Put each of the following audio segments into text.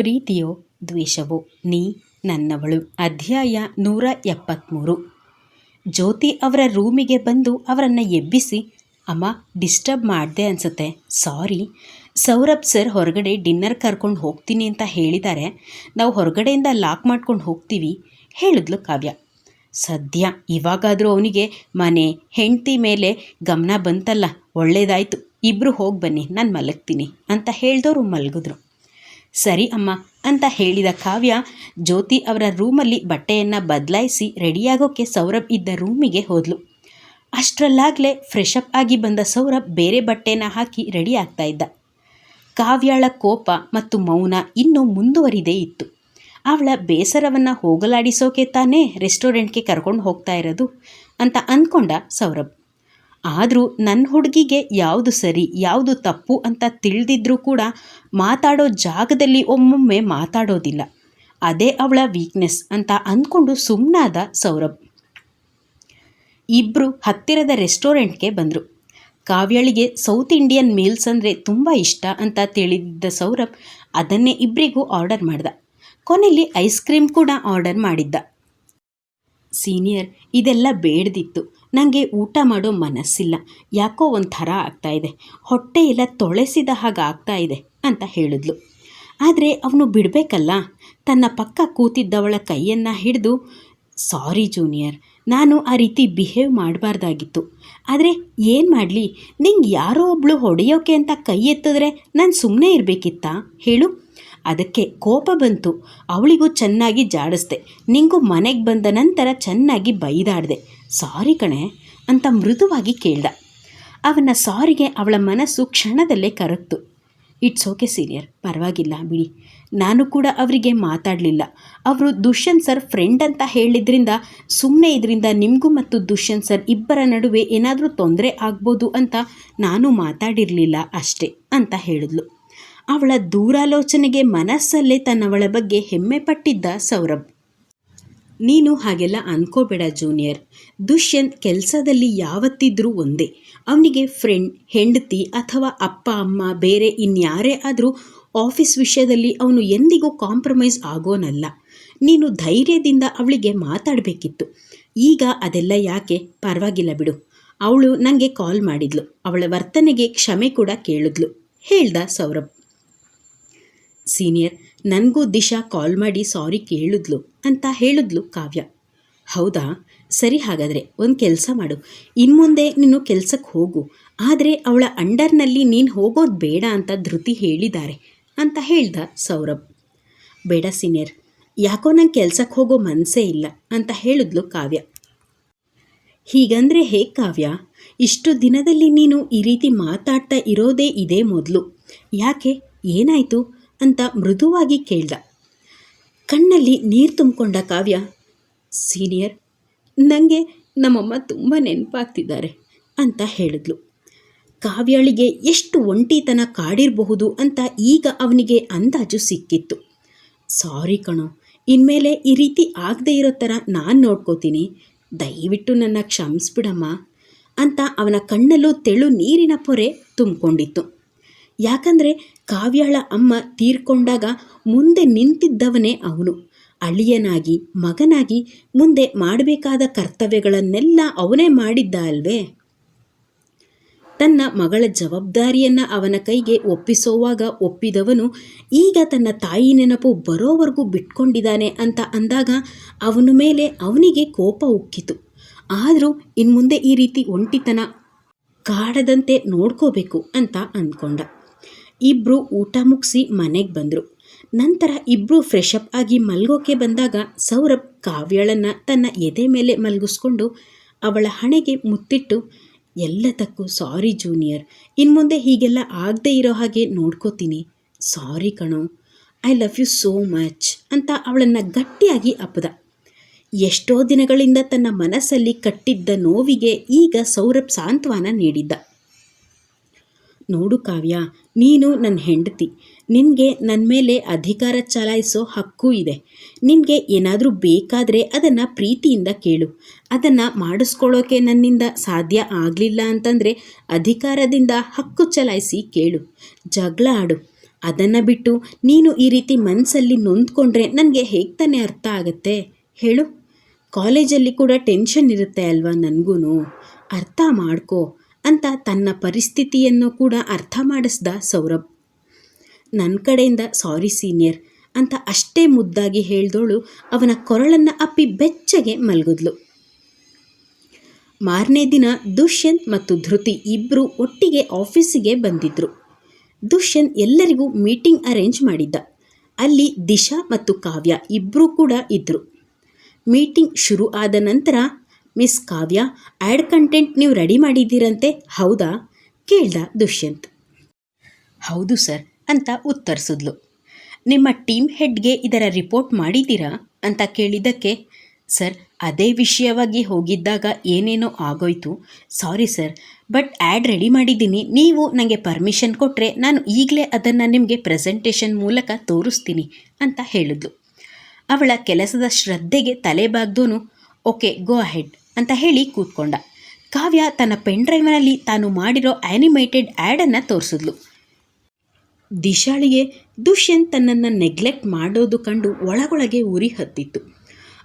ಪ್ರೀತಿಯೋ ದ್ವೇಷವೋ ನೀ ನನ್ನವಳು. ಅಧ್ಯಾಯ ನೂರ ಎಪ್ಪತ್ತ್ಮೂರು ಜ್ಯೋತಿ ಅವರ ರೂಮಿಗೆ ಬಂದು ಅವರನ್ನು ಎಬ್ಬಿಸಿ, ಅಮ್ಮ ಡಿಸ್ಟರ್ಬ್ ಮಾಡಿದೆ ಅನಿಸುತ್ತೆ. ಸಾರಿ ಸೌರಭ್ ಸರ್ ಹೊರಗಡೆ ಡಿನ್ನರ್ ಕರ್ಕೊಂಡು ಹೋಗ್ತೀನಿ ಅಂತ ಹೇಳಿದ್ದಾರೆ ನಾವು ಹೊರಗಡೆಯಿಂದ ಲಾಕ್ ಮಾಡ್ಕೊಂಡು ಹೋಗ್ತೀವಿ, ಹೇಳಿದ್ಲು ಕಾವ್ಯ. ಸದ್ಯ ಇವಾಗಾದರೂ ಅವನಿಗೆ ಮನೆ, ಹೆಂಡತಿ ಮೇಲೆ ಗಮನ ಬಂತಲ್ಲ, ಒಳ್ಳೇದಾಯಿತು. ಇಬ್ಬರು ಹೋಗಿ ಬನ್ನಿ, ನಾನು ಮಲಗ್ತೀನಿ ಅಂತ ಹೇಳಿದವರು ಮಲಗಿದ್ರು. ಸರಿ ಅಮ್ಮ ಅಂತ ಹೇಳಿದ ಕಾವ್ಯ ಜ್ಯೋತಿ ಅವರ ರೂಮಲ್ಲಿ ಬಟ್ಟೆಯನ್ನು ಬದಲಾಯಿಸಿ ರೆಡಿಯಾಗೋಕ್ಕೆ ಸೌರಭ್ ಇದ್ದ ರೂಮಿಗೆ ಹೋದ್ಲು. ಅಷ್ಟರಲ್ಲಾಗಲೇ ಫ್ರೆಶ್ ಅಪ್ ಆಗಿ ಬಂದ ಸೌರಭ್ ಬೇರೆ ಬಟ್ಟೆನ ಹಾಕಿ ರೆಡಿ ಆಗ್ತಾ ಇದ್ದ. ಕಾವ್ಯಾಳ ಕೋಪ ಮತ್ತು ಮೌನ ಇನ್ನೂ ಮುಂದುವರಿದೇ ಇತ್ತು. ಅವಳ ಬೇಸರವನ್ನು ಹೋಗಲಾಡಿಸೋಕೆ ತಾನೇ ರೆಸ್ಟೋರೆಂಟ್ಗೆ ಕರ್ಕೊಂಡು ಹೋಗ್ತಾ ಇರೋದು ಅಂತ ಅಂದ್ಕೊಂಡ ಸೌರಭ್. ಆದರೂ ನನ್ನ ಹುಡುಗಿಗೆ ಯಾವುದು ಸರಿ, ಯಾವುದು ತಪ್ಪು ಅಂತ ತಿಳಿದಿದ್ರೂ ಕೂಡ ಮಾತಾಡೋ ಜಾಗದಲ್ಲಿ ಒಮ್ಮೊಮ್ಮೆ ಮಾತಾಡೋದಿಲ್ಲ. ಅದೇ ಅವಳ ವೀಕ್ನೆಸ್ ಅಂತ ಅಂದ್ಕೊಂಡು ಸುಮ್ಮನಾದ ಸೌರಭ್. ಇಬ್ಬರು ಹತ್ತಿರದ ರೆಸ್ಟೋರೆಂಟ್ಗೆ ಬಂದರು. ಕಾವ್ಯಳಿಗೆ ಸೌತ್ ಇಂಡಿಯನ್ ಮೀಲ್ಸ್ ಅಂದರೆ ತುಂಬ ಇಷ್ಟ ಅಂತ ತಿಳಿದಿದ್ದ ಸೌರಭ್ ಅದನ್ನೇ ಇಬ್ಬರಿಗೂ ಆರ್ಡರ್ ಮಾಡ್ದ. ಕೊನೆಯಲ್ಲಿ ಐಸ್ ಕ್ರೀಮ್ ಕೂಡ ಆರ್ಡರ್ ಮಾಡಿದ್ದ. ಸೀನಿಯರ್ ಇದೆಲ್ಲ ಬೇಡದಿತ್ತು. ನನಗೆ ಊಟ ಮಾಡೋ ಮನಸ್ಸಿಲ್ಲ. ಯಾಕೋ ಒಂಥರ ಇದೆ. ಹೊಟ್ಟೆ ಎಲ್ಲ ತೊಳೆಸಿದ ಹಾಗೆ ಆಗ್ತಾ ಇದೆ ಅಂತ ಹೇಳಿದ್ಲು. ಆದರೆ ಅವನು ಬಿಡಬೇಕಲ್ಲ. ತನ್ನ ಪಕ್ಕ ಕೂತಿದ್ದವಳ ಕೈಯನ್ನು ಹಿಡಿದು, ಸಾರಿ ಜೂನಿಯರ್, ನಾನು ಆ ರೀತಿ ಬಿಹೇವ್ ಮಾಡಬಾರ್ದಾಗಿತ್ತು. ಆದರೆ ಏನು ಮಾಡಲಿ? ನಿಂಗೆ ಯಾರೋ ಒಬ್ಳು ಹೊಡೆಯೋಕೆ ಅಂತ ಕೈ ಎತ್ತಿದ್ರೆ ನಾನು ಸುಮ್ಮನೆ ಇರಬೇಕಿತ್ತಾ? ಹೇಳು. ಅದಕ್ಕೆ ಕೋಪ ಬಂತು. ಅವಳಿಗೂ ಚೆನ್ನಾಗಿ ಜಾಡಿಸ್ದೆ. ನಿಂಗೂ ಮನೆಗೆ ಬಂದ ನಂತರ ಚೆನ್ನಾಗಿ ಬೈದಾಡಿದೆ. ಸಾರಿ ಕಣೆ ಅಂತ ಮೃದುವಾಗಿ ಕೇಳ್ದ. ಅವನ ಸಾರಿಗೆ ಅವಳ ಮನಸ್ಸು ಕ್ಷಣದಲ್ಲೇ ಕರಗ್ತು. ಇಟ್ಸ್ ಓಕೆ ಸೀನಿಯರ್, ಪರವಾಗಿಲ್ಲ ಬಿಡಿ. ನಾನು ಕೂಡ ಅವರಿಗೆ ಮಾತಾಡಲಿಲ್ಲ. ಅವರು ದುಷ್ಯಂತ್ ಸರ್ ಫ್ರೆಂಡ್ ಅಂತ ಹೇಳಿದ್ರಿಂದ ಸುಮ್ಮನೆ ಇದರಿಂದ ನಿಮಗೂ ಮತ್ತು ದುಷ್ಯಂತ್ ಸರ್ ಇಬ್ಬರ ನಡುವೆ ಏನಾದರೂ ತೊಂದರೆ ಆಗ್ಬೋದು ಅಂತ ನಾನು ಮಾತಾಡಿರಲಿಲ್ಲ ಅಷ್ಟೇ, ಅಂತ ಹೇಳಿದ್ಲು. ಅವಳ ದೂರಾಲೋಚನೆಗೆ ಮನಸ್ಸಲ್ಲೇ ತನ್ನವಳ ಬಗ್ಗೆ ಹೆಮ್ಮೆ ಪಟ್ಟಿದ್ದ ಸೌರಭ್. ನೀನು ಹಾಗೆಲ್ಲ ಅನ್ಕೋಬೇಡ ಜೂನಿಯರ್ ದುಷ್ಯಂತ್ ಕೆಲಸದಲ್ಲಿ ಯಾವತ್ತಿದ್ರೂ ಒಂದೇ. ಅವನಿಗೆ ಫ್ರೆಂಡ್ ಹೆಂಡತಿ ಅಥವಾ ಅಪ್ಪ, ಅಮ್ಮ, ಬೇರೆ ಇನ್ಯಾರೇ ಆದರೂ ಆಫೀಸ್ ವಿಷಯದಲ್ಲಿ ಅವನು ಎಂದಿಗೂ ಕಾಂಪ್ರಮೈಸ್ ಆಗೋನಲ್ಲ. ನೀನು ಧೈರ್ಯದಿಂದ ಅವಳಿಗೆ ಮಾತಾಡಬೇಕಿತ್ತು. ಈಗ ಅದೆಲ್ಲ ಯಾಕೆ? ಪರವಾಗಿಲ್ಲ ಬಿಡು. ಅವಳು ನನಗೆ ಕಾಲ್ ಮಾಡಿದ್ಲು. ಅವಳ ವರ್ತನೆಗೆ ಕ್ಷಮೆ ಕೂಡ ಕೇಳಿದ್ಲು. ಹೇಳ್ದ ಸೌರಭ್. ಸೀನಿಯರ್ ನನಗೂ ದಿಶಾ ಕಾಲ್ ಮಾಡಿ ಸಾರಿ ಕೇಳಿದ್ಲು ಅಂತ ಹೇಳಿದ್ಲು ಕಾವ್ಯ. ಹೌದಾ? ಸರಿ ಹಾಗಾದರೆ ಒಂದು ಕೆಲಸ ಮಾಡು. ಇನ್ಮುಂದೆ ನೀನು ಕೆಲಸಕ್ಕೆ ಹೋಗು. ಆದರೆ ಅವಳ ಅಂಡರ್ನಲ್ಲಿ ನೀನು ಹೋಗೋದು ಬೇಡ ಅಂತ ಧೃತಿ ಹೇಳಿದ್ದಾರೆ ಅಂತ ಹೇಳ್ದ ಸೌರಭ್. ಬೇಡ ಸೀನಿಯರ್. ಯಾಕೋ ನಂಗೆ ಕೆಲ್ಸಕ್ಕೆ ಹೋಗೋ ಮನಸ್ಸೇ ಇಲ್ಲ ಅಂತ ಹೇಳಿದ್ಲು ಕಾವ್ಯ. ಹೀಗಂದರೆ ಹೇಗೆ ಕಾವ್ಯ? ಇಷ್ಟು ದಿನದಲ್ಲಿ ನೀನು ಈ ರೀತಿ ಮಾತಾಡ್ತಾ ಇರೋದೇ ಇದೇ ಮೊದಲು. ಯಾಕೆ? ಏನಾಯಿತು? ಅಂತ ಮೃದುವಾಗಿ ಕೇಳ್ದ. ಕಣ್ಣಲ್ಲಿ ನೀರು ತುಂಬಿಕೊಂಡ ಕಾವ್ಯ, ಸೀನಿಯರ್ ನನಗೆ ನಮ್ಮಮ್ಮ ತುಂಬ ನೆನಪಾಗ್ತಿದ್ದಾರೆ ಅಂತ ಹೇಳಿದ್ಲು. ಕಾವ್ಯಾಳಿಗೆ ಎಷ್ಟು ಒಂಟಿತನ ಕಾಡಿರಬಹುದು ಅಂತ ಈಗ ಅವನಿಗೆ ಅಂದಾಜು ಸಿಕ್ಕಿತ್ತು. ಸಾರಿ ಕಣೋ, ಇನ್ಮೇಲೆ ಈ ರೀತಿ ಆಗದೆ ಇರೋ ಥರ ನಾನು ನೋಡ್ಕೋತೀನಿ, ದಯವಿಟ್ಟು ನನ್ನ ಕ್ಷಮಿಸ್ಬಿಡಮ್ಮ ಅಂತ ಅವನ ಕಣ್ಣಲ್ಲೂ ತೆಳು ನೀರಿನ ಪೊರೆ ತುಂಬಿಕೊಂಡಿತ್ತು. ಯಾಕಂದರೆ ಕಾವ್ಯಾಳ ಅಮ್ಮ ತೀರ್ಕೊಂಡಾಗ ಮುಂದೆ ನಿಂತಿದ್ದವನೇ ಅವನು. ಅಳಿಯನಾಗಿ, ಮಗನಾಗಿ ಮುಂದೆ ಮಾಡಬೇಕಾದ ಕರ್ತವ್ಯಗಳನ್ನೆಲ್ಲ ಅವನೇ ಮಾಡಿದ್ದ ಅಲ್ವೇ ತನ್ನ ಮಗಳ ಜವಾಬ್ದಾರಿಯನ್ನು ಅವನ ಕೈಗೆ ಒಪ್ಪಿಸೋವಾಗ ಒಪ್ಪಿದವನು, ಈಗ ತನ್ನ ತಾಯಿ ನೆನಪು ಬರೋವರೆಗೂ ಬಿಟ್ಕೊಂಡಿದ್ದಾನೆ ಅಂತ ಅಂದಾಗ ಅವನ ಮೇಲೆ ಅವನಿಗೆ ಕೋಪ ಉಕ್ಕಿತು. ಆದರೂ ಇನ್ಮುಂದೆ ಈ ರೀತಿ ಒಂಟಿತನ ಕಾಡದಂತೆ ನೋಡ್ಕೋಬೇಕು ಅಂತ ಅಂದ್ಕೊಂಡ. ಇಬ್ಬರು ಊಟ ಮುಗಿಸಿ ಮನೆಗೆ ಬಂದರು. ನಂತರ ಇಬ್ಬರು ಫ್ರೆಶ್ ಅಪ್ ಆಗಿ ಮಲಗೋಕೆ ಬಂದಾಗ ಸೌರಭ್ ಕಾವ್ಯಳನ್ನು ತನ್ನ ಎದೆ ಮೇಲೆ ಮಲಗಿಸ್ಕೊಂಡು ಅವಳ ಹಣೆಗೆ ಮುತ್ತಿಟ್ಟು, ಎಲ್ಲದಕ್ಕೂ ಸಾರಿ ಜೂನಿಯರ್ ಇನ್ಮುಂದೆ ಹೀಗೆಲ್ಲ ಆಗದೆ ಇರೋ ಹಾಗೆ ನೋಡ್ಕೋತೀನಿ. ಸಾರಿ ಕಣೋ. I love you so much ಅಂತ ಅವಳನ್ನು ಗಟ್ಟಿಯಾಗಿ ಅಪ್ಪದ. ಎಷ್ಟೋ ದಿನಗಳಿಂದ ತನ್ನ ಮನಸ್ಸಲ್ಲಿ ಕಟ್ಟಿದ್ದ ನೋವಿಗೆ ಈಗ ಸೌರಭ್ ಸಾಂತ್ವನ ನೀಡಿದ್ದ. ನೋಡು ಕಾವ್ಯ, ನೀನು ನನ್ನ ಹೆಂಡತಿ. ನಿನಗೆ ನನ್ನ ಮೇಲೆ ಅಧಿಕಾರ ಚಲಾಯಿಸೋ ಹಕ್ಕು ಇದೆ. ನಿನಗೆ ಏನಾದರೂ ಬೇಕಾದರೆ ಅದನ್ನು ಪ್ರೀತಿಯಿಂದ ಕೇಳು. ಅದನ್ನು ಮಾಡಿಸ್ಕೊಳ್ಳೋಕೆ ನನ್ನಿಂದ ಸಾಧ್ಯ ಆಗಲಿಲ್ಲ ಅಂತಂದರೆ ಅಧಿಕಾರದಿಂದ ಹಕ್ಕು ಚಲಾಯಿಸಿ ಕೇಳು. ಜಗಳ ಆಡು. ಅದನ್ನು ಬಿಟ್ಟು ನೀನು ಈ ರೀತಿ ಮನಸ್ಸಲ್ಲಿ ನೊಂದ್ಕೊಂಡ್ರೆ ನನಗೆ ಹೇಗೆ ತಾನೇ ಅರ್ಥ ಆಗುತ್ತೆ? ಹೇಳು. ಕಾಲೇಜಲ್ಲಿ ಕೂಡ ಟೆನ್ಷನ್ ಇರುತ್ತೆ ಅಲ್ವಾ ನನಗೂ ಅರ್ಥ ಮಾಡ್ಕೋ. ಅಂತ ತನ್ನ ಪರಿಸ್ಥಿತಿಯನ್ನು ಕೂಡ ಅರ್ಥ ಮಾಡಿಸ್ದ ಸೌರಭ್. ನನ್ನ ಕಡೆಯಿಂದ ಸಾರಿ ಸೀನಿಯರ್ ಅಂತ ಅಷ್ಟೇ ಮುದ್ದಾಗಿ ಹೇಳ್ದೋಳು ಅವನ ಕೊರಳನ್ನು ಅಪ್ಪಿ ಬೆಚ್ಚಗೆ ಮಲಗಿದ್ಲು. ಮಾರನೇ ದಿನ ದುಷ್ಯಂತ್ ಮತ್ತು ಧೃತಿ ಇಬ್ಬರು ಒಟ್ಟಿಗೆ ಆಫೀಸಿಗೆ ಬಂದಿದ್ದರು ದುಷ್ಯಂತ್ ಎಲ್ಲರಿಗೂ ಮೀಟಿಂಗ್ ಅರೇಂಜ್ ಮಾಡಿದ್ದ. ಅಲ್ಲಿ ದಿಶಾ ಮತ್ತು ಕಾವ್ಯ ಇಬ್ಬರೂ ಕೂಡ ಇದ್ದರು ಮೀಟಿಂಗ್ ಶುರು ಆದ ನಂತರ ಮಿಸ್ ಕಾವ್ಯ, ಆ್ಯಡ್ ಕಂಟೆಂಟ್ ನೀವು ರೆಡಿ ಮಾಡಿದ್ದೀರಂತೆ, ಹೌದಾ? ಕೇಳ್ದ ದುಷ್ಯಂತ್. ಹೌದು ಸರ್, ಅಂತ ಉತ್ತರಿಸಿದ್ಲು. ನಿಮ್ಮ ಟೀಮ್ ಹೆಡ್ಗೆ ಇದರ ರಿಪೋರ್ಟ್ ಮಾಡಿದ್ದೀರಾ? ಅಂತ ಕೇಳಿದ್ದಕ್ಕೆ, ಸರ್, ಅದೇ ವಿಷಯವಾಗಿ ಹೋಗಿದ್ದಾಗ ಏನೇನೋ ಆಗೋಯ್ತು. Sorry sir, but ad ready ಮಾಡಿದ್ದೀನಿ, ನೀವು ನನಗೆ ಪರ್ಮಿಷನ್ ಕೊಟ್ಟರೆ ನಾನು ಈಗಲೇ ಅದನ್ನು ನಿಮಗೆ ಪ್ರೆಸೆಂಟೇಷನ್ ಮೂಲಕ ತೋರಿಸ್ತೀನಿ, ಅಂತ ಹೇಳಿದ್ಲು. ಅವಳ ಕೆಲಸದ ಶ್ರದ್ಧೆಗೆ ತಲೆ ಬಾಗ್ದೋನು, ಓಕೆ, ಗೋ ಅಹೆಡ್ ಅಂತ ಹೇಳಿ ಕೂತ್ಕೊಂಡ. ಕಾವ್ಯ ತನ್ನ ಪೆನ್ ಡ್ರೈವ್ನಲ್ಲಿ ತಾನು ಮಾಡಿರೋ ಆ್ಯನಿಮೇಟೆಡ್ ಆ್ಯಡನ್ನು ತೋರಿಸಿದ್ಲು. ದಿಶಾಳಿಗೆ ದುಷ್ಯಂತ್ ತನ್ನನ್ನು ನೆಗ್ಲೆಕ್ಟ್ ಮಾಡೋದು ಕಂಡು ಒಳಗೊಳಗೆ ಉರಿ ಹತ್ತಿತ್ತು.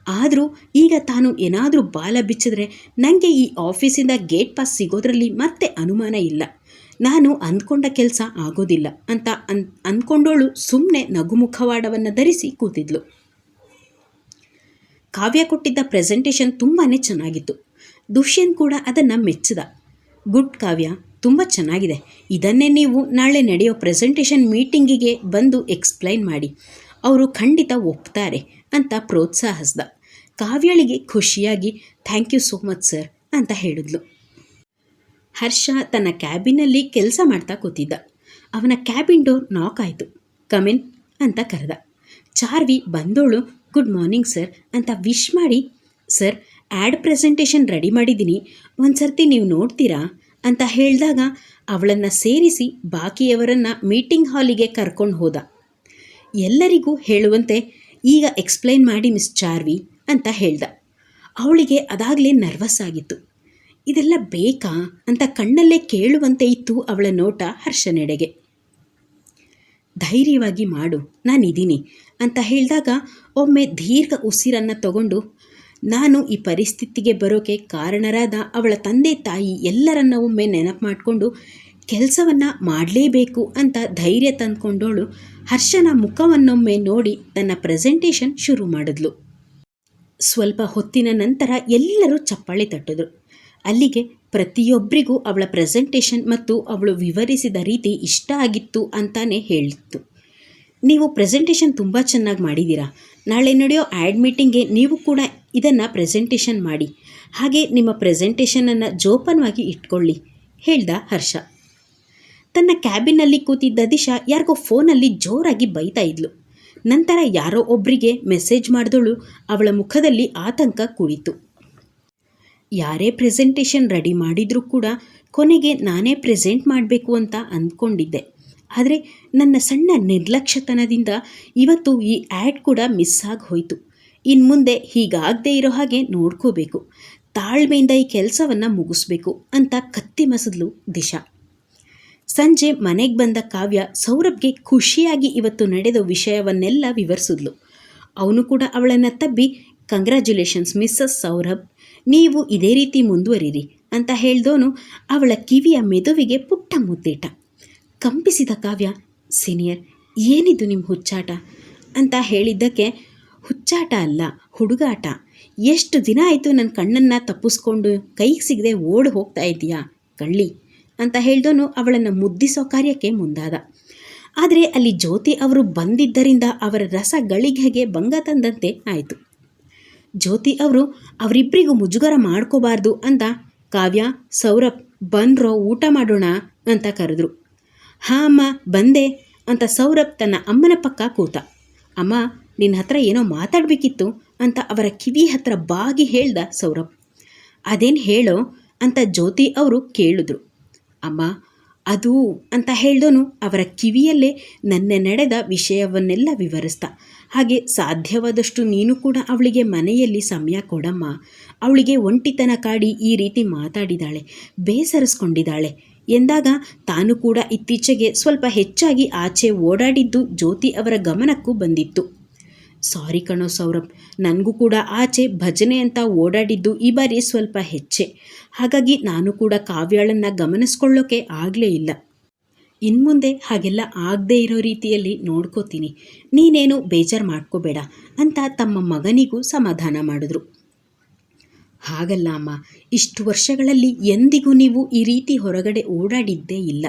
ಆದರೂ ಈಗ ತಾನು ಏನಾದರೂ ಬಾಲ ಬಿಚ್ಚಿದ್ರೆ ನನಗೆ ಈ ಆಫೀಸಿಂದ ಗೇಟ್ ಪಾಸ್ ಸಿಗೋದ್ರಲ್ಲಿ ಮತ್ತೆ ಅನುಮಾನ ಇಲ್ಲ. ನಾನು ಅಂದ್ಕೊಂಡ ಕೆಲಸ ಆಗೋದಿಲ್ಲ ಅಂತ ಅನ್ ಅಂದ್ಕೊಂಡೋಳು ಸುಮ್ಮನೆ ನಗುಮುಖವಾಡವನ್ನು ಧರಿಸಿ ಕೂತಿದ್ಲು. ಕಾವ್ಯ ಕೊಟ್ಟಿದ್ದ ಪ್ರೆಸೆಂಟೇಷನ್ ತುಂಬಾ ಚೆನ್ನಾಗಿತ್ತು. ದುಷ್ಯಂತ್ ಕೂಡ ಅದನ್ನು ಮೆಚ್ಚಿದ. ಗುಡ್ ಕಾವ್ಯ, ತುಂಬ ಚೆನ್ನಾಗಿದೆ. ಇದನ್ನೇ ನೀವು ನಾಳೆ ನಡೆಯೋ ಪ್ರೆಸೆಂಟೇಷನ್ ಮೀಟಿಂಗಿಗೆ ಬಂದು ಎಕ್ಸ್ಪ್ಲೈನ್ ಮಾಡಿ. ಅವರು ಖಂಡಿತ ಒಪ್ತಾರೆ ಅಂತ ಪ್ರೋತ್ಸಾಹಿಸ್ದ. ಕಾವ್ಯಳಿಗೆ ಖುಷಿಯಾಗಿ thank you so much sir ಅಂತ ಹೇಳಿದ್ಲು. ಹರ್ಷ ತನ್ನ ಕ್ಯಾಬಿನಲ್ಲಿ ಕೆಲಸ ಮಾಡ್ತಾ ಕೂತಿದ್ದ. ಅವನ ಕ್ಯಾಬಿನ್ ಡೋರ್ ನಾಕ್ ಆಯಿತು. ಕಮಿನ್ ಅಂತ ಕರೆದ. ಚಾರ್ವಿ ಬಂದೋಳು ಗುಡ್ ಮಾರ್ನಿಂಗ್ ಸರ್ ಅಂತ ವಿಶ್ ಮಾಡಿ ಸರ್ ಆ್ಯಡ್ ಪ್ರೆಸೆಂಟೇಷನ್ ರೆಡಿ ಮಾಡಿದ್ದೀನಿ. ಒಂದು ಸರ್ತಿ ನೀವು ನೋಡ್ತೀರಾ? ಅಂತ ಹೇಳಿದಾಗ, ಅವಳನ್ನು ಸೇರಿಸಿ ಬಾಕಿಯವರನ್ನು ಮೀಟಿಂಗ್ ಹಾಲಿಗೆ ಕರ್ಕೊಂಡು ಹೋದ. ಎಲ್ಲರಿಗೂ ಹೇಳುವಂತೆ, ಈಗ ಎಕ್ಸ್ಪ್ಲೈನ್ ಮಾಡಿ ಮಿಸ್ ಚಾರ್ವಿ ಅಂತ ಹೇಳ್ದ. ಅವಳಿಗೆ ಅದಾಗಲೇ ನರ್ವಸ್ ಆಗಿತ್ತು. ಇದೆಲ್ಲ ಬೇಕಾ? ಅಂತ ಕಣ್ಣಲ್ಲೇ ಕೇಳುವಂತೆ ಇತ್ತು ಅವಳ ನೋಟ ಹರ್ಷನೆಡೆಗೆ. ಧೈರ್ಯವಾಗಿ ಮಾಡು, ನಾನಿದ್ದೀನಿ ಅಂತ ಹೇಳಿದಾಗ ಒಮ್ಮೆ ದೀರ್ಘ ಉಸಿರನ್ನು ತಗೊಂಡು, ನಾನು ಈ ಪರಿಸ್ಥಿತಿಗೆ ಬರೋಕೆ ಕಾರಣರಾದ ಅವಳ ತಂದೆ ತಾಯಿ ಎಲ್ಲರನ್ನ ಒಮ್ಮೆ ನೆನಪು ಮಾಡಿಕೊಂಡು ಕೆಲಸವನ್ನು ಮಾಡಲೇಬೇಕು ಅಂತ ಧೈರ್ಯ ತಂದ್ಕೊಂಡೋಳು. ಹರ್ಷನ ಮುಖವನ್ನೊಮ್ಮೆ ನೋಡಿ ತನ್ನ ಪ್ರೆಸೆಂಟೇಷನ್ ಶುರು ಮಾಡಿದ್ಲು. ಸ್ವಲ್ಪ ಹೊತ್ತಿನ ನಂತರ ಎಲ್ಲರೂ ಚಪ್ಪಾಳೆ ತಟ್ಟಿದ್ರು. ಅಲ್ಲಿಗೆ ಪ್ರತಿಯೊಬ್ಬರಿಗೂ ಅವಳ ಪ್ರೆಸೆಂಟೇಷನ್ ಮತ್ತು ಅವಳು ವಿವರಿಸಿದ ರೀತಿ ಇಷ್ಟ ಆಗಿತ್ತು ಅಂತಾನೆ ಹೇಳಿತ್ತು ನೀವು ಪ್ರೆಸೆಂಟೇಷನ್ ತುಂಬ ಚೆನ್ನಾಗಿ ಮಾಡಿದ್ದೀರಾ ನಾಳೆ ನಡೆಯೋ ಆ್ಯಡ್ ಮೀಟಿಂಗ್ಗೆ ನೀವು ಕೂಡ ಇದನ್ನು ಪ್ರೆಸೆಂಟೇಷನ್ ಮಾಡಿ. ಹಾಗೆ ನಿಮ್ಮ ಪ್ರೆಸೆಂಟೇಷನನ್ನು ಜೋಪಾನವಾಗಿ ಇಟ್ಕೊಳ್ಳಿ, ಹೇಳ್ದ ಹರ್ಷ. ತನ್ನ ಕ್ಯಾಬಿನಲ್ಲಿ ಕೂತಿದ್ದ ದಿಶಾ ಯಾರಿಗೋ ಫೋನಲ್ಲಿ ಜೋರಾಗಿ ಬೈತಾ ಇದ್ಲು. ನಂತರ ಯಾರೋ ಒಬ್ಬರಿಗೆ ಮೆಸೇಜ್ ಮಾಡಿದಳು, ಅವಳ ಮುಖದಲ್ಲಿ ಆತಂಕ ಕುಳಿತು ಯಾರೇ ಪ್ರೆಸೆಂಟೇಷನ್ ರೆಡಿ ಮಾಡಿದರೂ ಕೂಡ ಕೊನೆಗೆ ನಾನೇ ಪ್ರೆಸೆಂಟ್ ಮಾಡಬೇಕು ಅಂತ ಅಂದ್ಕೊಂಡಿದ್ದೆ. ಆದರೆ ನನ್ನ ಸಣ್ಣ ನಿರ್ಲಕ್ಷ್ಯತನದಿಂದ ಇವತ್ತು ಈ ಆ್ಯಡ್ ಕೂಡ ಮಿಸ್ ಆಗಿ ಹೋಯಿತು ಇನ್ನು ಮುಂದೆ ಹೀಗಾಗದೇ ಇರೋ ಹಾಗೆ ನೋಡ್ಕೋಬೇಕು. ತಾಳ್ಮೆಯಿಂದ ಈ ಕೆಲಸವನ್ನು ಮುಗಿಸ್ಬೇಕು ಅಂತ ಕತ್ತಿ ಮಸದ್ಲು ದಿಶಾ. ಸಂಜೆ ಮನೆಗೆ ಬಂದ ಕಾವ್ಯ ಸೌರಭ್ಗೆ ಖುಷಿಯಾಗಿ ಇವತ್ತು ನಡೆದ ವಿಷಯವನ್ನೆಲ್ಲ ವಿವರಿಸಿದ್ಲು. ಅವನು ಕೂಡ ಅವಳನ್ನು ತಬ್ಬಿ ಕಂಗ್ರ್ಯಾಚುಲೇಷನ್ಸ್ ಮಿಸ್ಸಸ್ ಸೌರಭ್ ನೀವು ಇದೇ ರೀತಿ ಮುಂದುವರಿರಿ ಅಂತ ಹೇಳ್ದೋನು ಅವಳ ಕಿವಿಯ ಮೆದುವಿಗೆ ಪುಟ್ಟ ಮುದ್ದಿಟ್ಟ. ಕಂಪಿಸಿದ ಕಾವ್ಯ, ಸೀನಿಯರ್, ಏನಿದು ನಿಮ್ಮ ಹುಚ್ಚಾಟ? ಅಂತ ಹೇಳಿದ್ದಕ್ಕೆ, ಹುಚ್ಚಾಟ ಅಲ್ಲ, ಹುಡುಗಾಟ. ಎಷ್ಟು ದಿನ ಆಯಿತು ನನ್ನ ಕಣ್ಣನ್ನು ತಪ್ಪಿಸ್ಕೊಂಡು ಕೈಗೆ ಸಿಗದೆ ಓಡಿ ಹೋಗ್ತಾ ಇದೆಯಾ ಕಳ್ಳಿ? ಅಂತ ಹೇಳ್ದೋನು ಅವಳನ್ನು ಮುದ್ದಿಸೋ ಕಾರ್ಯಕ್ಕೆ ಮುಂದಾದ. ಆದರೆ ಅಲ್ಲಿ ಜ್ಯೋತಿ ಅವರು ಬಂದಿದ್ದರಿಂದ ಅವರ ರಸ ಗಳಿಗೆಗೆ ಭಂಗ ತಂದಂತೆ ಆಯಿತು. ಜ್ಯೋತಿ ಅವರು ಅವರಿಬ್ಬರಿಗೂ ಮುಜುಗರ ಮಾಡ್ಕೋಬಾರ್ದು ಅಂತ ಕಾವ್ಯ, ಸೌರಭ್, ಬನ್ರೋ ಊಟ ಮಾಡೋಣ ಅಂತ ಕರೆದ್ರು. ಹಾಂ ಅಮ್ಮ, ಬಂದೆ ಅಂತ ಸೌರಭ್ ತನ್ನ ಅಮ್ಮನ ಪಕ್ಕ ಕೂತ. ಅಮ್ಮ ನಿನ್ನ ಹತ್ರ ಏನೋ ಮಾತಾಡಬೇಕಿತ್ತು ಅಂತ ಅವರ ಕಿವಿ ಹತ್ರ ಬಾಗಿ ಹೇಳ್ದ ಸೌರಭ್. ಅದೇನು ಹೇಳೋ ಅಂತ ಜ್ಯೋತಿ ಅವರು ಕೇಳಿದ್ರು. ಅಮ್ಮ, ಅದು ಅಂತ ಹೇಳ್ದೋನು ಅವರ ಕಿವಿಯಲ್ಲೇ ನನ್ನ ನಡೆದ ವಿಷಯವನ್ನೆಲ್ಲ ವಿವರಿಸ್ದ. ಹಾಗೆ ಸಾಧ್ಯವಾದಷ್ಟು ನೀನು ಕೂಡ ಅವಳಿಗೆ ಮನೆಯಲ್ಲಿ ಸಮಯ ಕೊಡಮ್ಮ. ಅವಳಿಗೆ ಒಂಟಿತನ ಕಾಡಿ ಈ ರೀತಿ ಮಾತಾಡಿದಾಳೆ ಬೇಸರಿಸ್ಕೊಂಡಿದ್ದಾಳೆ ಎಂದಾಗ ತಾನು ಕೂಡ ಇತ್ತೀಚೆಗೆ ಸ್ವಲ್ಪ ಹೆಚ್ಚಾಗಿ ಆಚೆ ಓಡಾಡಿದ್ದು ಜ್ಯೋತಿ ಅವರ ಗಮನಕ್ಕೂ ಬಂದಿತ್ತು. ಸಾರಿ ಕಣೋ ಸೌರಭ್, ನನಗೂ ಕೂಡ ಆಚೆ ಭಜನೆ ಅಂತ ಓಡಾಡಿದ್ದು ಈ ಬಾರಿ ಸ್ವಲ್ಪ ಹೆಚ್ಚೆ. ಹಾಗಾಗಿ ನಾನು ಕೂಡ ಕಾವ್ಯಾಳನ್ನು ಗಮನಿಸ್ಕೊಳ್ಳೋಕೆ ಆಗಲೇ ಇಲ್ಲ. ಇನ್ಮುಂದೆ ಹಾಗೆಲ್ಲ ಆಗದೇ ಇರೋ ರೀತಿಯಲ್ಲಿ ನೋಡ್ಕೋತೀನಿ. ನೀನೇನು ಬೇಜಾರು ಮಾಡ್ಕೋಬೇಡ ಅಂತ ತಮ್ಮ ಮಗನಿಗೂ ಸಮಾಧಾನ ಮಾಡಿದ್ರು. ಹಾಗಲ್ಲ ಅಮ್ಮ, ಇಷ್ಟು ವರ್ಷಗಳಲ್ಲಿ ಎಂದಿಗೂ ನೀವು ಈ ರೀತಿ ಹೊರಗಡೆ ಓಡಾಡಿದ್ದೇ ಇಲ್ಲ.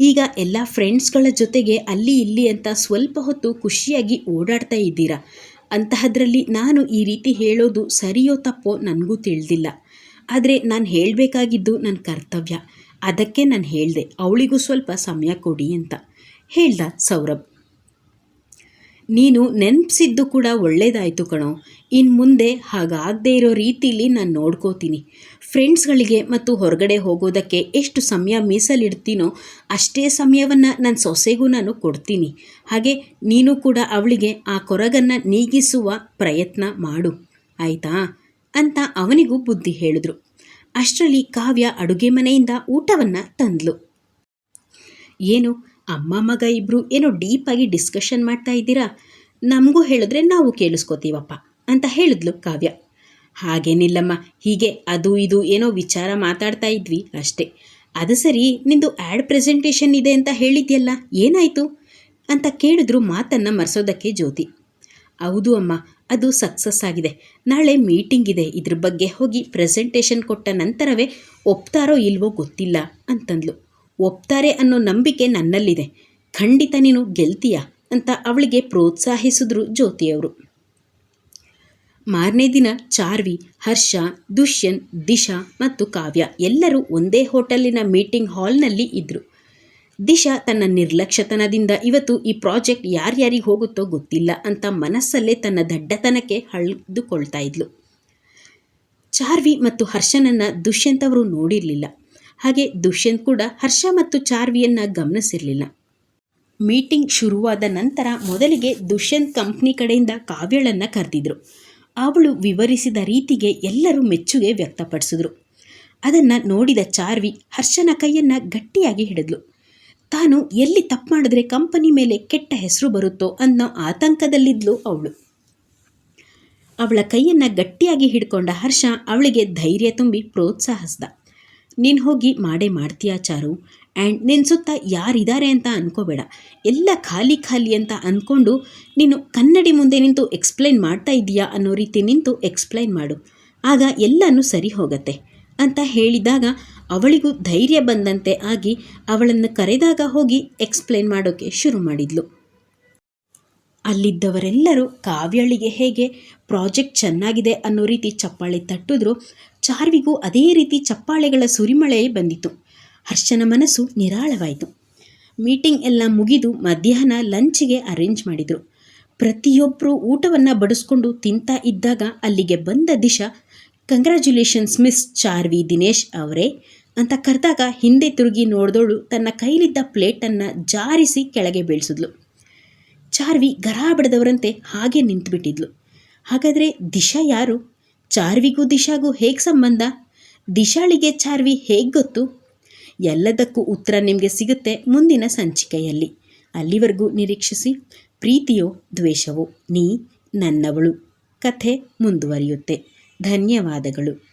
ಈಗ ಎಲ್ಲ ಫ್ರೆಂಡ್ಸ್ಗಳ ಜೊತೆಗೆ ಅಲ್ಲಿ ಇಲ್ಲಿ ಅಂತ ಸ್ವಲ್ಪ ಹೊತ್ತು ಖುಷಿಯಾಗಿ ಓಡಾಡ್ತಾ ಇದ್ದೀರಾ? ಅಂತಹದ್ರಲ್ಲಿ ನಾನು ಈ ರೀತಿ ಹೇಳೋದು ಸರಿಯೋ ತಪ್ಪೋ ನನಗೂ ತಿಳಿದಿಲ್ಲ. ಆದರೆ ನಾನು ಹೇಳಬೇಕಾಗಿದ್ದು ನನ್ನ ಕರ್ತವ್ಯ. ಅದಕ್ಕೆ ನಾನು ಹೇಳಿದೆ, ಅವಳಿಗೂ ಸ್ವಲ್ಪ ಸಮಯ ಕೊಡಿ ಅಂತ. ಹೇಳ್ದ ಸೌರಭ್. ನೀನು ನೆನಪಿಸಿದ್ದು ಕೂಡ ಒಳ್ಳೇದಾಯಿತು ಕಣೋ. ಇನ್ನು ಮುಂದೆ ಹಾಗಾಗದೇ ಇರೋ ರೀತಿಲಿ ನಾನು ನೋಡ್ಕೋತೀನಿ. ಫ್ರೆಂಡ್ಸ್ಗಳಿಗೆ ಮತ್ತು ಹೊರಗಡೆ ಹೋಗೋದಕ್ಕೆ ಎಷ್ಟು ಸಮಯ ಮೀಸಲಿಡ್ತೀನೋ ಅಷ್ಟೇ ಸಮಯವನ್ನು ನನ್ನ ಸೊಸೆಗೂ ನಾನು ಕೊಡ್ತೀನಿ. ಹಾಗೆ ನೀನು ಕೂಡ ಅವಳಿಗೆ ಆ ಕೊರಗನ್ನು ನೀಗಿಸುವ ಪ್ರಯತ್ನ ಮಾಡು. ಆಯಿತಾ? ಅಂತ ಅವನಿಗೂ ಬುದ್ಧಿ ಹೇಳಿದ್ರು. ಅಷ್ಟರಲ್ಲಿ ಕಾವ್ಯ ಅಡುಗೆ ಮನೆಯಿಂದ ಊಟವನ್ನು ತಂದ್ಲು. ಏನು, ಅಮ್ಮ ಮಗ ಇಬ್ಬರು ಏನೋ ಡೀಪಾಗಿ ಡಿಸ್ಕಷನ್ ಮಾಡ್ತಾ ಇದ್ದೀರಾ? ನಮಗೂ ಹೇಳಿದ್ರೆ ನಾವು ಕೇಳಿಸ್ಕೋತೀವಪ್ಪ ಅಂತ ಹೇಳಿದ್ಲು ಕಾವ್ಯ. ಹಾಗೇನಿಲ್ಲಮ್ಮ, ಹೀಗೆ ಅದು ಇದು ಏನೋ ವಿಚಾರ ಮಾತಾಡ್ತಾ ಇದ್ವಿ ಅಷ್ಟೇ. ಅದು ಸರಿ, ನಿಂದು ಆ್ಯಡ್ ಪ್ರೆಸೆಂಟೇಷನ್ ಇದೆ ಅಂತ ಹೇಳಿದ್ಯಲ್ಲ, ಏನಾಯಿತು? ಅಂತ ಕೇಳಿದ್ರು ಮಾತನ್ನು ಮರೆಸೋದಕ್ಕೆ ಜ್ಯೋತಿ. ಹೌದು ಅಮ್ಮ ಅದು ಸಕ್ಸಸ್ ಆಗಿದೆ. ನಾಳೆ ಮೀಟಿಂಗ್ ಇದೆ. ಇದ್ರ ಬಗ್ಗೆ ಹೋಗಿ ಪ್ರೆಸೆಂಟೇಷನ್ ಕೊಟ್ಟ ನಂತರವೇ ಒಪ್ತಾರೋ ಇಲ್ವೋ ಗೊತ್ತಿಲ್ಲ ಅಂತಂದ್ಲು. ಒಪ್ತಾರೆ ಅನ್ನೋ ನಂಬಿಕೆ ನನ್ನಲ್ಲಿದೆ. ಖಂಡಿತ ನೀನು ಗೆಲ್ತೀಯ ಅಂತ ಅವಳಿಗೆ ಪ್ರೋತ್ಸಾಹಿಸಿದ್ರು ಜ್ಯೋತಿಯವರು. ಮಾರನೇ ದಿನ ಚಾರ್ವಿ, ಹರ್ಷ, ದುಷ್ಯನ್, ದಿಶಾ ಮತ್ತು ಕಾವ್ಯ ಎಲ್ಲರೂ ಒಂದೇ ಹೋಟೆಲಿನ ಮೀಟಿಂಗ್ ಹಾಲ್ನಲ್ಲಿ ಇದ್ದರು ದಿಶಾ ತನ್ನ ನಿರ್ಲಕ್ಷ್ಯತನದಿಂದ ಇವತ್ತು ಈ ಪ್ರಾಜೆಕ್ಟ್ ಯಾರ್ಯಾರಿಗೆ ಹೋಗುತ್ತೋ ಗೊತ್ತಿಲ್ಲ ಅಂತ ಮನಸ್ಸಲ್ಲೇ ತನ್ನ ದಡ್ಡತನಕ್ಕೆ ಹಳೆದುಕೊಳ್ತಾ ಇದ್ಲು. ಚಾರ್ವಿ ಮತ್ತು ಹರ್ಷನನ್ನು ದುಷ್ಯಂತ್ ಅವರು ನೋಡಿರಲಿಲ್ಲ. ಹಾಗೆ ದುಷ್ಯಂತ್ ಕೂಡ ಹರ್ಷ ಮತ್ತು ಚಾರ್ವಿಯನ್ನು ಗಮನಿಸಿರಲಿಲ್ಲ. ಮೀಟಿಂಗ್ ಶುರುವಾದ ನಂತರ ಮೊದಲಿಗೆ ದುಷ್ಯಂತ್ ಕಂಪ್ನಿ ಕಡೆಯಿಂದ ಕಾವ್ಯಳನ್ನು ಕರೆದಿದ್ರು. ಅವಳು ವಿವರಿಸಿದ ರೀತಿಗೆ ಎಲ್ಲರೂ ಮೆಚ್ಚುಗೆ ವ್ಯಕ್ತಪಡಿಸಿದ್ರು. ಅದನ್ನು ನೋಡಿದ ಚಾರ್ವಿ ಹರ್ಷನ ಕೈಯನ್ನು ಗಟ್ಟಿಯಾಗಿ ಹಿಡಿದ್ಲು. ತಾನು ಎಲ್ಲಿ ತಪ್ಪು ಮಾಡಿದ್ರೆ ಕಂಪನಿ ಮೇಲೆ ಕೆಟ್ಟ ಹೆಸರು ಬರುತ್ತೋ ಅನ್ನೋ ಆತಂಕದಲ್ಲಿದ್ಲು ಅವಳು. ಅವಳ ಕೈಯನ್ನು ಗಟ್ಟಿಯಾಗಿ ಹಿಡ್ಕೊಂಡ ಹರ್ಷ ಅವಳಿಗೆ ಧೈರ್ಯ ತುಂಬಿ ಪ್ರೋತ್ಸಾಹಿಸ್ದ. ನೀನು ಹೋಗಿ ಮಾಡೇ ಮಾಡ್ತೀಯಾ ಚಾರು? ಆ್ಯಂಡ್ ನಿನ್ನ ಸುತ್ತ ಯಾರಿದ್ದಾರೆ ಅಂತ ಅನ್ಕೋಬೇಡ. ಎಲ್ಲ ಖಾಲಿ ಖಾಲಿ ಅಂತ ಅಂದ್ಕೊಂಡು ನೀನು ಕನ್ನಡಿ ಮುಂದೆ ನಿಂತು ಎಕ್ಸ್ಪ್ಲೈನ್ ಮಾಡ್ತಾ ಇದೀಯಾ ಅನ್ನೋ ರೀತಿ ನಿಂತು ಎಕ್ಸ್ಪ್ಲೈನ್ ಮಾಡು. ಆಗ ಎಲ್ಲನೂ ಸರಿ ಹೋಗತ್ತೆ ಅಂತ ಹೇಳಿದಾಗ ಅವಳಿಗೂ ಧೈರ್ಯ ಬಂದಂತೆ ಆಗಿ ಅವಳನ್ನು ಕರೆದಾಗ ಹೋಗಿ ಎಕ್ಸ್ಪ್ಲೇನ್ ಮಾಡೋಕ್ಕೆ ಶುರು ಮಾಡಿದ್ಲು. ಅಲ್ಲಿದ್ದವರೆಲ್ಲರೂ ಕಾವ್ಯಳಿಗೆ ಹೇಗೆ ಪ್ರಾಜೆಕ್ಟ್ ಚೆನ್ನಾಗಿದೆ ಅನ್ನೋ ರೀತಿ ಚಪ್ಪಾಳೆ ತಟ್ಟಿದ್ರು, ಚಾರ್ವಿಗೂ ಅದೇ ರೀತಿ ಚಪ್ಪಾಳೆಗಳ ಸುರಿಮಳೆ ಬಂದಿತು ಹರ್ಷನ ಮನಸ್ಸು ನಿರಾಳವಾಯಿತು. ಮೀಟಿಂಗ್ ಎಲ್ಲ ಮುಗಿದು ಮಧ್ಯಾಹ್ನ ಲಂಚ್ಗೆ ಅರೇಂಜ್ ಮಾಡಿದರು. ಪ್ರತಿಯೊಬ್ಬರು ಊಟವನ್ನು ಬಡಿಸ್ಕೊಂಡು ತಿಂತಾ ಇದ್ದಾಗ ಅಲ್ಲಿಗೆ ಬಂದ ದಿಶಾ ಕಂಗ್ರ್ಯಾಚುಲೇಷನ್ಸ್ ಮಿಸ್ ಚಾರ್ವಿ ದಿನೇಶ್ ಅವರೇ. ಅಂತ ಕರೆದಾಗ ಹಿಂದೆ ತಿರುಗಿ ನೋಡಿದವಳು ತನ್ನ ಕೈಲಿದ್ದ ಪ್ಲೇಟನ್ನು ಜಾರಿಸಿ ಕೆಳಗೆ ಬೀಳಿಸಿದ್ಲು. ಚಾರ್ವಿ ಗರಾಬಡದವರಂತೆ ಹಾಗೆ ನಿಂತುಬಿಟ್ಟಿದ್ಲು. ಹಾಗಾದರೆ ದಿಶಾ ಯಾರು? ಚಾರ್ವಿಗೂ ದಿಶಾಗೂ ಹೇಗೆ ಸಂಬಂಧ? ದಿಶಾಳಿಗೆ ಚಾರ್ವಿ ಹೇಗೆ ಗೊತ್ತು? ಎಲ್ಲದಕ್ಕೂ ಉತ್ತರ ನಿಮಗೆ ಸಿಗುತ್ತೆ ಮುಂದಿನ ಸಂಚಿಕೆಯಲ್ಲಿ. ಅಲ್ಲಿವರೆಗೂ ನಿರೀಕ್ಷಿಸಿ, ಪ್ರೀತಿಯೋ ದ್ವೇಷವೋ, ನೀ ನನ್ನವಳು. ಕಥೆ ಮುಂದುವರಿಯುತ್ತೆ. ಧನ್ಯವಾದಗಳು.